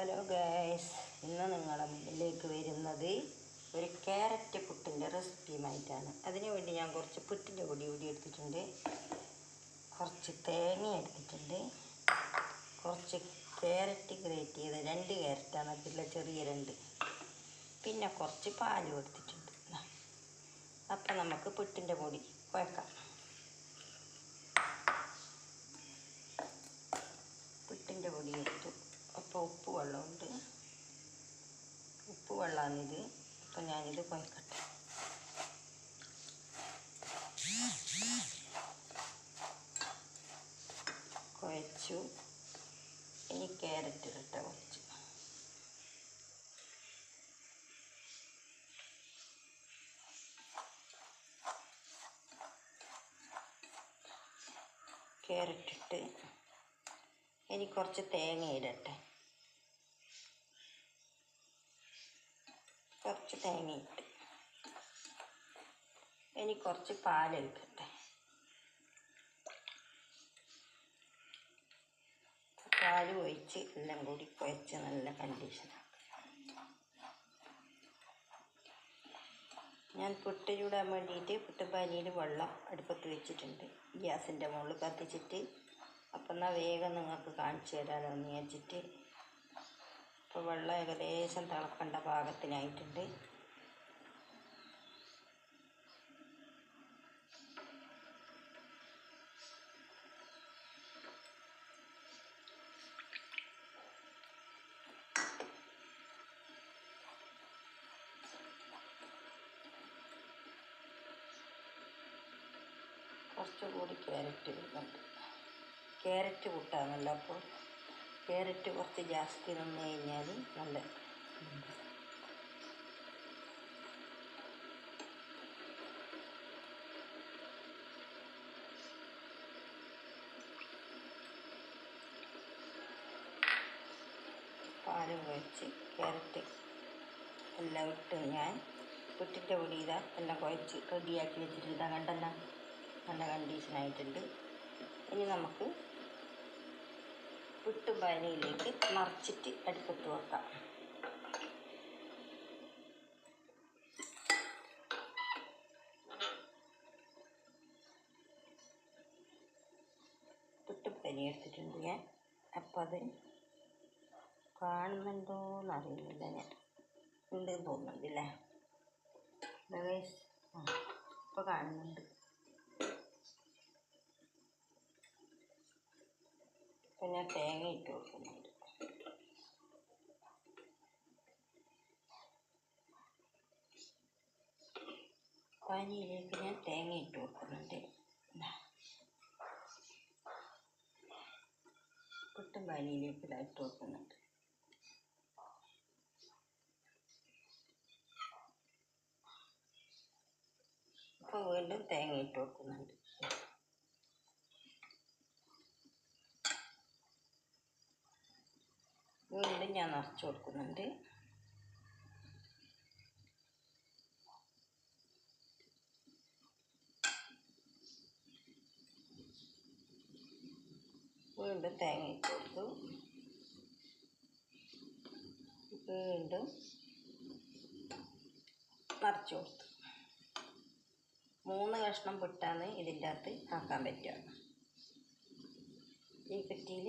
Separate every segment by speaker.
Speaker 1: Hello guys ഇന്ന് നിങ്ങളുടെ മുന്നിലേക്ക് വരുന്നത് ഒരു ക്യാരറ്റ് പുട്ടിന്റെ റെസിപ്പിയുമായിട്ടാണ്. അതിനുവേണ്ടി ഞാൻ കുറച്ച് പുട്ടിന്റെ പൊടി കൂടി എടുത്തിട്ടുണ്ട്. കുറച്ച് തേങ്ങ എടുത്തിട്ടുണ്ട്. കുറച്ച് ക്യാരറ്റ് ഗ്രേറ്റ് ചെയ്ത് രണ്ട് ക്യാരറ്റാണ് അതിലെ ചെറിയ രണ്ട്. പിന്നെ കുറച്ച് പാലും എടുത്തിട്ടുണ്ട്. അപ്പം നമുക്ക് പുട്ടിന്റെ പൊടി കുഴക്കാം പുട്ടിന്റെ പൊടി എടുത്തു അപ്പോൾ ഉപ്പ് വെള്ളമുണ്ട് വെള്ളമാണിത് അപ്പം ഞാനിത് കുഴക്കട്ടെ കുഴച്ചു. ഇനി ക്യാരറ്റ് ഇടട്ടെ കുറച്ച്. ക്യാരറ്റ് ഇട്ട് ഇനി കുറച്ച് തേങ്ങ ഇടട്ടെ. കുറച്ച് തേങ്ങ ഇട്ട്. ഇനി കുറച്ച് പാലൊഴിക്കട്ടെ പാൽ ഒഴിച്ച് എല്ലാം കൂടി കുഴച്ച് നല്ല കണ്ടീഷനാണ് ഞാൻ പുട്ട് ചൂടാൻ വേണ്ടിയിട്ട് പുട്ടുപാനിയിൽ വെള്ളം അടുപ്പത്ത് വെച്ചിട്ടുണ്ട്. ഗ്യാസിന്റെ മുകളിൽ കത്തിച്ചിട്ട് അപ്പം എന്നാൽ വേഗം നിങ്ങൾക്ക് കാണിച്ചു തരാമെന്ന് വിചാരിച്ചിട്ട് ഇപ്പോൾ വെള്ളം ഏകദേശം തിളക്കേണ്ട പാകത്തിനായിട്ടുണ്ട് കുറച്ചുകൂടി ക്യാരറ്റ് വരുന്നുണ്ട് ക്യാരറ്റ് കൂട്ടാമല്ലോ അപ്പോൾ. ക്യാരറ്റ് കുറച്ച് ജാസ്തി നിന്ന് കഴിഞ്ഞാൽ നല്ല. പാലും കുഴച്ച് ക്യാരറ്റ് എല്ലാം ഇട്ട് ഞാൻ പുട്ടിന്റെ പൊടി ഇതാ എല്ലാം കുഴച്ച് റെഡിയാക്കി വെച്ചിട്ടുണ്ട്. കണ്ടല്ലോ. നല്ല കണ്ടീഷനായിട്ടുണ്ട് ഇനി നമുക്ക് പുട്ടുപാനിയിലേക്ക് നിറച്ചിട്ട് അടുപ്പത്ത് വെക്കാം. പുട്ടുപാനി എടുത്തിട്ടുണ്ട് ഞാൻ. അപ്പം അത് കാണുന്നുണ്ടോയെന്ന് അറിയുന്നില്ല ഞാൻ. ഉണ്ട് തോന്നുന്നുണ്ടല്ലേ ആ ഇപ്പോൾ കാണുന്നുണ്ട്. ഞാൻ തേങ്ങ ഇട്ട് കൊടുക്കുന്നുണ്ട് പാനിയിലേക്ക് ഞാൻ തേങ്ങ ഇട്ട് കൊടുക്കുന്നുണ്ട്. പുട്ടും പാനിയിലേക്ക് ഇട്ട് കൊടുക്കുന്നുണ്ട്. അപ്പോൾ വീണ്ടും തേങ്ങ ഇട്ട് കൊടുക്കുന്നുണ്ട്. വീണ്ടും ഞാൻ നിറച്ച് കൊടുക്കുന്നുണ്ട്. വീണ്ടും തേങ്ങ ഇട്ട് കൊടുത്തു. വീണ്ടും നിറച്ച് കൊടുത്തു. മൂന്ന് കഷ്ണം പുട്ടാണ് ഇതിന്റെ അകത്ത് ആക്കാൻ പറ്റുക. ഈ കുറ്റിയിൽ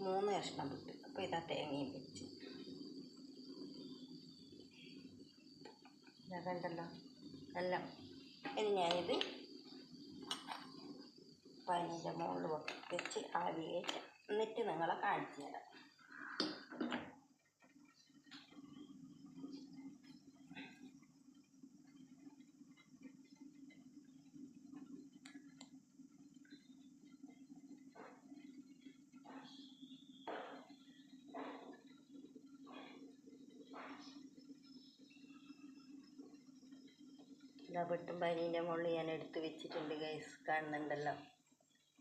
Speaker 1: മൂന്ന് കഷ്ണം പുട്ട് അപ്പോൾ ഇതാ തേങ്ങയും വെച്ച്. കണ്ടല്ലോ? നല്ല ഇനി ഞാനിത് പനിന്റെ മുകളിൽ വെച്ച് ആവി കയറ്റാം എന്നിട്ട് നിങ്ങളെ കാണിച്ചു തരാം. ഇതാ വെട്ടും പനീന്റെ മുകളിൽ ഞാൻ എടുത്ത് വെച്ചിട്ടുണ്ട് ഗൈസ് കാണുന്നുണ്ടല്ലോ.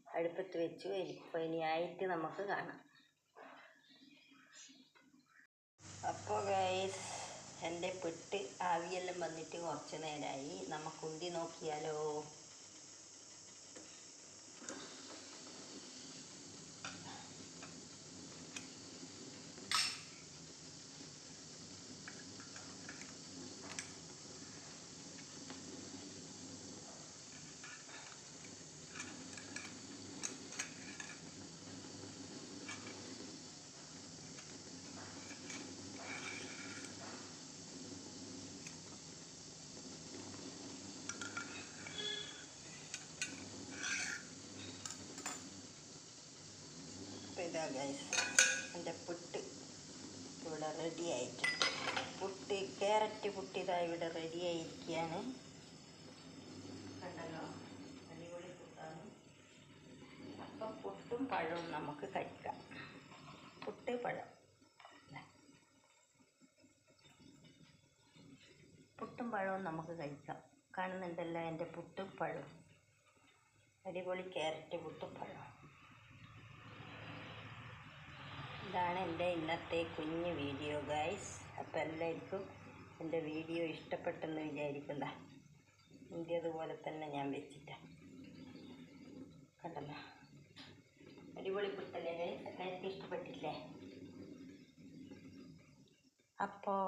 Speaker 1: അടുപ്പത്ത് വെച്ചു പനിയായിട്ട് നമുക്ക് കാണാം. അപ്പോൾ ഗൈസ് എന്റെ പെട്ട് ആവിയെല്ലാം വന്നിട്ട് കുറച്ച് നേരമായി നമുക്ക് ഉന്തി നോക്കിയാലോ? ഇതാ ഗൈസ് എന്റെ പുട്ട് ഇവിടെ റെഡി ആയിട്ടുണ്ട് പുട്ട് ക്യാരറ്റ് പുട്ട് ഇതാ ഇവിടെ റെഡി ആയിരിക്കുകയാണ് അപ്പം പുട്ടും പഴവും നമുക്ക് കഴിക്കാം. പുട്ട് പഴം. പുട്ടും പഴവും നമുക്ക് കഴിക്കാം. കാണുന്നുണ്ടല്ലോ എന്റെ പുട്ടും പഴവും. അടിപൊളി ക്യാരറ്റ് പുട്ടും പഴവും. ഇതാണ് എന്റെ ഇന്നത്തെ കുഞ്ഞ് വീഡിയോ ഗൈസ് അപ്പോൾ എല്ലാവർക്കും എന്റെ വീഡിയോ ഇഷ്ടപ്പെട്ടെന്ന് വിചാരിക്കുന്ന ഇന്ത്യതുപോലെ തന്നെ ഞാൻ വെച്ചിട്ട. കണ്ടല്ലോ അടിപൊളി പുട്ടല്ലേ? എല്ലാവർക്കും ഇഷ്ടപ്പെട്ടില്ലേ? അപ്പോൾ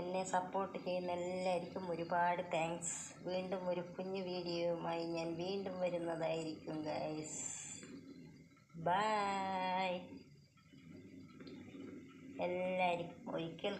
Speaker 1: എന്നെ സപ്പോർട്ട് ചെയ്യുന്ന എല്ലാവർക്കും ഒരുപാട് താങ്ക്സ് വീണ്ടും ഒരു കുഞ്ഞു വീഡിയോയുമായി ഞാൻ വീണ്ടും വരുന്നതായിരിക്കും ഗൈസ് ബൈ എല്ലാവർക്കും ഒരിക്കൽ